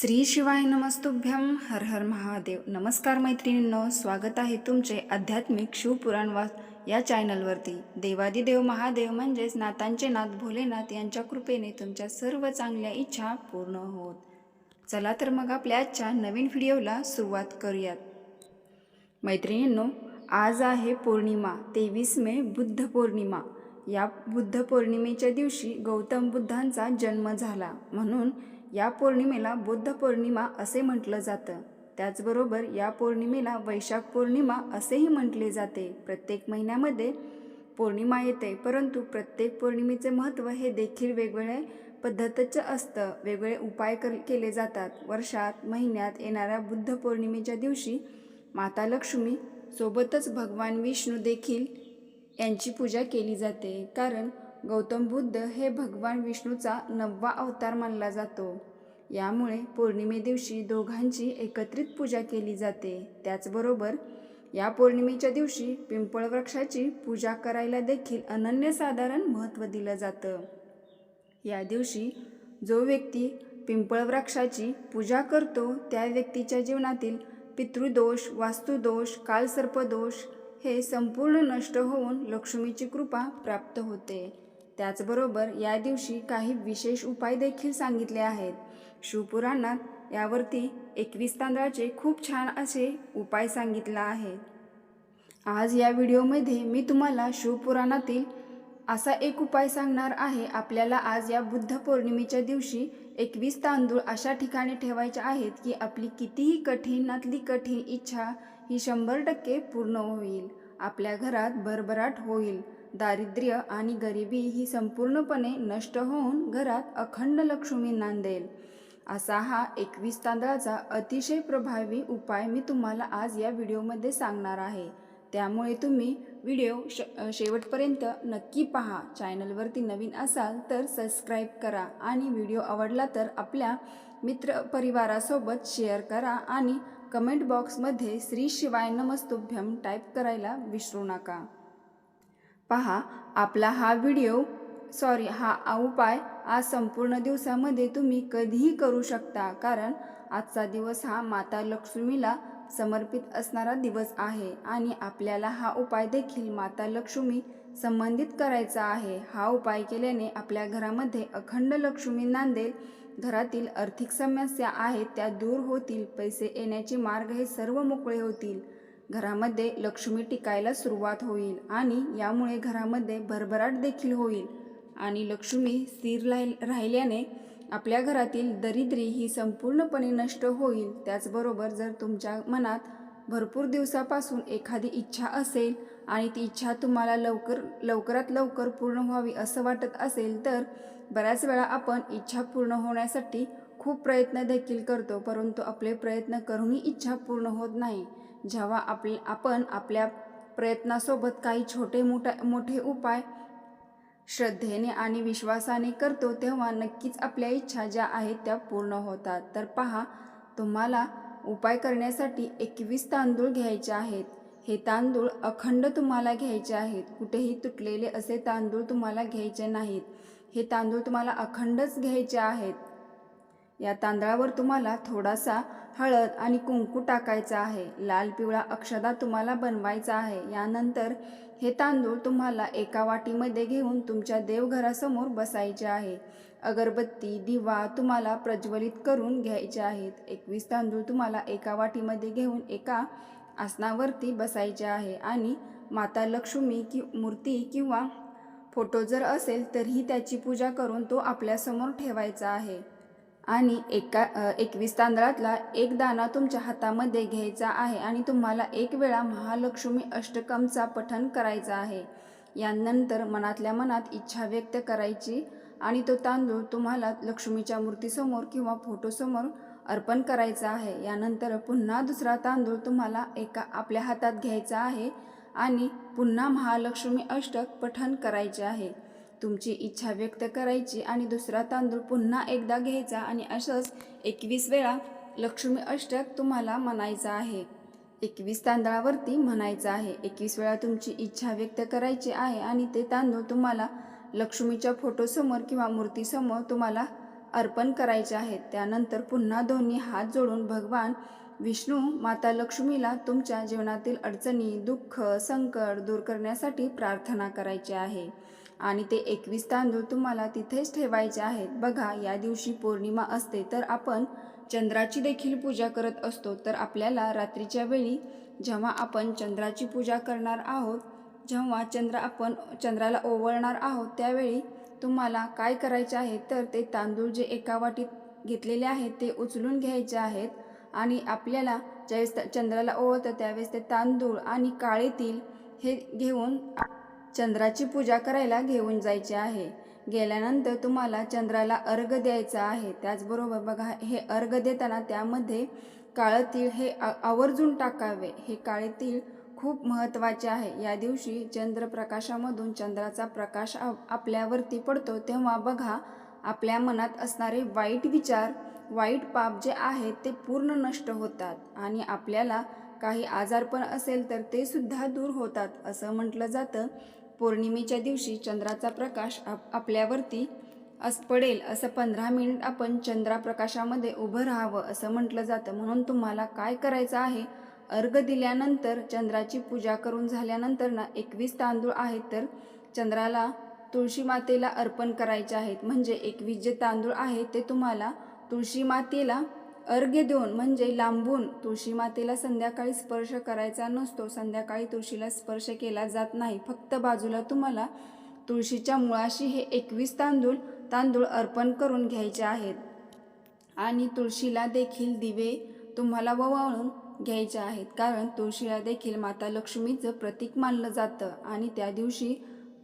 श्री शिवाय नमस्तुभ्यम हर हर महादेव. नमस्कार मैत्रिणींनो स्वागत आहे तुमचे आध्यात्मिक शिवपुराण वा या चॅनलवरती देवादिदेव महादेव म्हणजेच नातांचे नाथ भोलेनाथ यांच्या कृपेने तुमच्या सर्व चांगल्या इच्छा पूर्ण होत. चला तर मग आपल्या आजच्या नवीन व्हिडिओला सुरुवात करूयात. मैत्रिणींनो आज आहे पौर्णिमा तेवीस मे बुद्ध पौर्णिमा. या बुद्ध पौर्णिमेच्या दिवशी गौतम बुद्धांचा जन्म झाला. म्हणून या पौर्णिमेला बुद्ध पौर्णिमा असे म्हटलं जातं. त्याचबरोबर या पौर्णिमेला वैशाख पौर्णिमा असेही म्हटले जाते. प्रत्येक महिन्यामध्ये पौर्णिमा येते परंतु प्रत्येक पौर्णिमेचे महत्त्व हे देखील वेगवेगळ्या पद्धतीचं असतं. वेगवेगळे उपाय कर केले जातात. वर्षात महिन्यात येणाऱ्या बुद्ध पौर्णिमेच्या दिवशी माता लक्ष्मी सोबतच भगवान विष्णू देखील यांची पूजा केली जाते. कारण गौतम बुद्ध हे भगवान विष्णूचा नववा अवतार मानला जातो. यामुळे पौर्णिमे दिवशी दोघांची एकत्रित पूजा केली जाते. त्याचबरोबर या पौर्णिमेच्या दिवशी पिंपळ वृक्षाची पूजा करायला देखील अनन्यसाधारण महत्त्व दिलं जातं. या दिवशी जो व्यक्ती पिंपळ वृक्षाची पूजा करतो त्या व्यक्तीच्या जीवनातील पितृदोष वास्तुदोष कालसर्पदोष हे संपूर्ण नष्ट होऊन लक्ष्मीची कृपा प्राप्त होते. त्याचबरोबर या दिवशी काही विशेष उपाय देखील सांगितले आहेत. शिवपुराणात यावरती एकवीस तांदळाचे खूप छान असे उपाय सांगितला आहे. आज या व्हिडिओमध्ये मी तुम्हाला शिवपुराणातील असा एक उपाय सांगणार आहे. आपल्याला आज या बुद्ध पौर्णिमेच्या दिवशी एकवीस तांदूळ अशा ठिकाणी ठेवायचे आहेत की आपली कितीही कठीणातली कठीण इच्छा ही शंभर टक्के पूर्ण होईल. आपल्या घरात भरभराट होईल. दारिद्र्य आणि गरिबी ही संपूर्णपणे नष्ट होऊन घरात अखंड लक्ष्मी नांदेल. असा हा एकवीस तांदळाचा अतिशय प्रभावी उपाय मी तुम्हाला आज या व्हिडिओमध्ये सांगणार आहे. त्यामुळे तुम्ही व्हिडिओ श शेवटपर्यंत नक्की पहा. चॅनलवरती नवीन असाल तर सबस्क्राईब करा आणि व्हिडिओ आवडला तर आपल्या मित्रपरिवारासोबत शेअर करा आणि कमेंट बॉक्समध्ये श्री शिवाय नमस्तुभ्यम टाईप करायला विसरू नका. पहा आपला हा व्हिडिओ सॉरी हा उपाय आज संपूर्ण दिवसामध्ये तुम्ही कधीही करू शकता कारण आजचा दिवस हा माता लक्ष्मीला समर्पित असणारा दिवस आहे आणि आपल्याला हा उपाय देखील माता लक्ष्मी संबंधित करायचा आहे. हा उपाय केल्याने आपल्या घरामध्ये अखंड लक्ष्मी नांदेल घरातील आर्थिक समस्या आहेत त्या दूर होतील पैसे येण्याचे मार्ग हे सर्व मोकळे होतील. घरामध्ये लक्ष्मी टिकायला सुरुवात होईल आणि यामुळे घरामध्ये भरभराट देखील होईल. आणि लक्ष्मी स्थिर राहिल्याने आपल्या घरातील दरिद्री ही संपूर्णपणे नष्ट होईल. त्याचबरोबर जर तुमच्या मनात भरपूर दिवसापासून एखादी इच्छा असेल आणि ती इच्छा तुम्हाला लवकर लवकरात लवकर पूर्ण व्हावी असं वाटत असेल तर बऱ्याच वेळा आपण इच्छा पूर्ण होण्यासाठी खूप प्रयत्न देखील करतो परंतु आपले प्रयत्न करूनही इच्छा पूर्ण होत नाही. जेव्हा आप आपण आपल्या प्रयत्नासोबत काही छोटे मोठा मोठे उपाय श्रद्धेने आणि विश्वासाने करतो तेव्हा नक्कीच आपल्या इच्छा ज्या आहेत त्या पूर्ण होतात. तर पहा तुम्हाला उपाय करण्यासाठी एकवीस तांदूळ घ्यायचे आहेत. हे तांदूळ अखंड तुम्हाला घ्यायचे आहेत. कुठेही तुटलेले असे तांदूळ तुम्हाला घ्यायचे नाहीत. हे तांदूळ तुम्हाला अखंडच घ्यायचे आहेत. या तांदळावर तुम्हाला थोडासा हळद आणि कुंकू टाकायचा आहे. लाल पिवळा अक्षदा तुम्हाला बनवायचा आहे. यानंतर हे तांदूळ तुम्हाला एका वाटीमध्ये घेऊन तुमच्या देवघरासमोर बसायचे आहे. अगरबत्ती दिवा तुम्हाला प्रज्वलित करून घ्यायचे आहेत. एकवीस तांदूळ तुम्हाला एका वाटीमध्ये घेऊन एका आसनावरती बसायचे आहे आणि माता लक्ष्मी कि मूर्ती किंवा फोटो जर असेल तरीही त्याची पूजा करून तो आपल्यासमोर ठेवायचा आहे. आणि एका एकवीस तांदळातला एक दाणा तुमच्या हातामध्ये घ्यायचा आहे आणि तुम्हाला एक वेळा महालक्ष्मी अष्टकमचा पठण करायचा आहे. यानंतर मनातल्या मनात इच्छा व्यक्त करायची आणि तो तांदूळ तुम्हाला लक्ष्मीच्या मूर्तीसमोर किंवा फोटोसमोर अर्पण करायचा आहे. यानंतर पुन्हा दुसरा तांदूळ तुम्हाला एका आपल्या हातात घ्यायचा आहे आणि पुन्हा महालक्ष्मी अष्टक पठण करायचे आहे. तुमची इच्छा व्यक्त करायची आणि दुसरा तांदूळ पुन्हा एकदा घ्यायचा आणि असंच एकवीस वेळा लक्ष्मी अष्टक तुम्हाला म्हणायचं आहे. एकवीस तांदळावरती म्हणायचं आहे. एकवीस वेळा तुमची इच्छा व्यक्त करायची आहे आणि ते तांदूळ तुम्हाला लक्ष्मीच्या फोटोसमोर किंवा मूर्तीसमोर तुम्हाला अर्पण करायचे आहेत. त्यानंतर पुन्हा दोन्ही हात जोडून भगवान विष्णू माता लक्ष्मीला तुमच्या जीवनातील अडचणी दुःख संकट दूर करण्यासाठी प्रार्थना करायची आहे. आणि ते एकवीस तांदूळ तुम्हाला तिथेच ठेवायचे आहेत. बघा या दिवशी पौर्णिमा असते तर आपण चंद्राची देखील पूजा करत असतो. तर आपल्याला रात्रीच्या वेळी जेव्हा आपण चंद्राची पूजा करणार आहोत जेव्हा चंद्र आपण चंद्राला ओवळणार आहोत त्यावेळी तुम्हाला काय करायचे आहे? तर ते तांदूळ जे एका वाटीत घेतलेले आहेत ते उचलून घ्यायचे आहेत आणि आपल्याला ज्यावेळेस चंद्राला ओवळतं त्यावेळेस ते तांदूळ आणि काळे तिल हे घेऊन चंद्राची पूजा करायला घेऊन जायचे आहे. गेल्यानंतर तुम्हाला चंद्राला अर्घ द्यायचा आहे. त्याचबरोबर बघा हे अर्घ देताना त्यामध्ये काळं तीळ हे आवर्जून टाकावे. हे काळे तीळ खूप महत्त्वाचे आहे. या दिवशी चंद्रप्रकाशामधून चंद्राचा प्रकाश आ- आपल्यावरती पडतो तेव्हा बघा आपल्या मनात असणारे वाईट विचार वाईट पाप जे आहेत ते पूर्ण नष्ट होतात आणि आपल्याला काही आजारपण असेल तर ते सुद्धा दूर होतात. असं म्हटलं जातं. पौर्णिमेच्या दिवशी चंद्राचा प्रकाश आप आपल्यावरती अस पडेल असं पंधरा मिनिट आपण चंद्राप्रकाशामध्ये उभं राहावं असं म्हटलं जातं. म्हणून तुम्हाला काय करायचं आहे? अर्घ दिल्यानंतर चंद्राची पूजा करून झाल्यानंतर ना एकवीस तांदूळ आहेत तर चंद्राला तुळशी मातेला अर्पण करायचे आहेत. म्हणजे एकवीस जे तांदूळ आहेत ते तुम्हाला तुळशी मातेला अर्घ्य देऊन म्हणजे लांबून तुळशी मातेला संध्याकाळी स्पर्श करायचा नसतो. संध्याकाळी तुळशीला स्पर्श केला जात नाही. फक्त बाजूला तुम्हाला तुळशीच्या मुळाशी हे एकवीस तांदूळ तांदूळ अर्पण करून घ्यायचे आहेत. आणि तुळशीला देखील दिवे तुम्हाला ववाळून घ्यायचे आहेत. कारण तुळशीला देखील माता लक्ष्मीचं प्रतीक मानलं जातं. आणि त्या दिवशी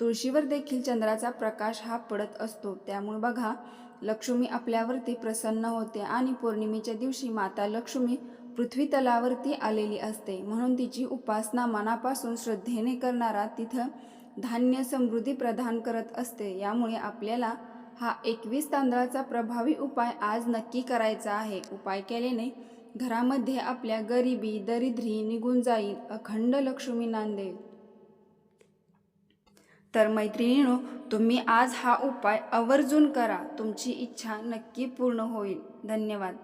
तुळशीवर देखील चंद्राचा प्रकाश हा पडत असतो. त्यामुळे बघा लक्ष्मी आपल्यावरती प्रसन्न होते आणि पौर्णिमेच्या दिवशी माता लक्ष्मी पृथ्वी तलावरती आलेली असते. म्हणून तिची उपासना मनापासून श्रद्धेने करणारा तिथं धान्य समृद्धी प्रदान करत असते. यामुळे आपल्याला हा एकवीस तांदळाचा प्रभावी उपाय आज नक्की करायचा आहे. उपाय केल्याने घरामध्ये आपल्या गरिबी दरिद्री निघून जाईल. अखंड लक्ष्मी नांदेल तर मैत्रिणीनो तुम्ही आज हा उपाय आवर्जून करा. तुमची इच्छा नक्की पूर्ण होईल. धन्यवाद.